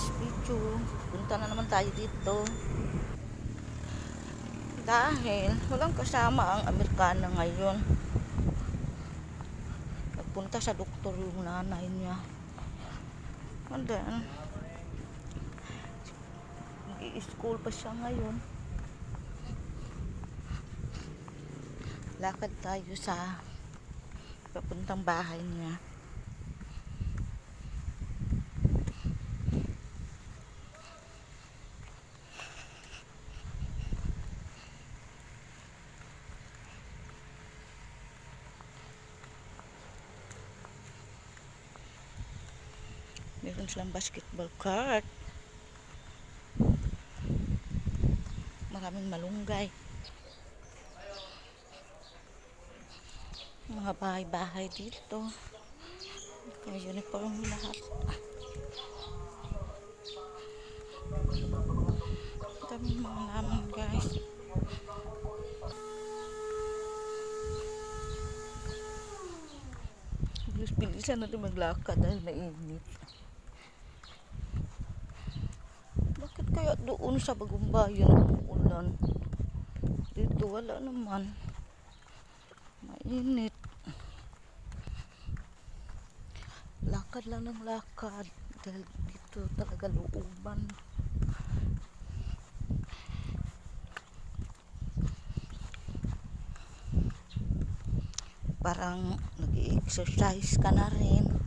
next video. Punta na naman tayo dito. Dahil walang kasama ang Amerikana ngayon. Nagpunta sa doktor yung nanay niya. And then, nag-i-school pa siya ngayon. Lakad tayo sa papuntang bahay niya. Meron silang basketball court. Maraming malunggay. Mga bahay-bahay dito. May uniform lahat. Daming mga laman guys. Bilis-bilisan natin maglakad dahil mainit. Doon sa bagong bayan umuulan? Dito wala naman. Mainit. Lakad lang ng lakad. Dahil dito talaga looban. Parang nag-exercise ka na rin.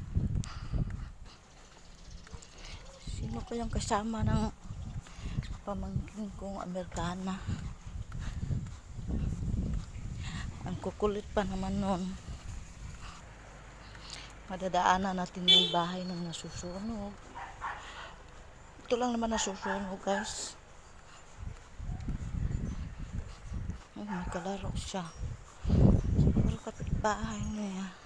Sino kayang kasama ng pamangkin kong Amerikana? Ang kukulit pa naman nun. Madadaanan natin yung bahay ng nasusunog. Ito lang naman nasusunog guys. Ay, may kalaro siya. Siguro kapitbahay niya.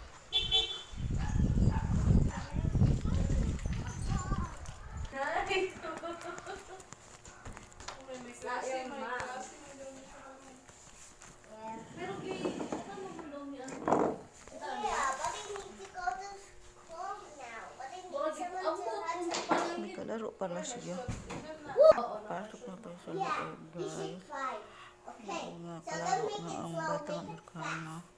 Yeah, but he needs to go to school now. But he needs someone to have to May kalaro pala siya. Pasok na pa sa loob guys. Okay, Oo nga, so let kalaro me na get ang batang make it Amerikana. fast.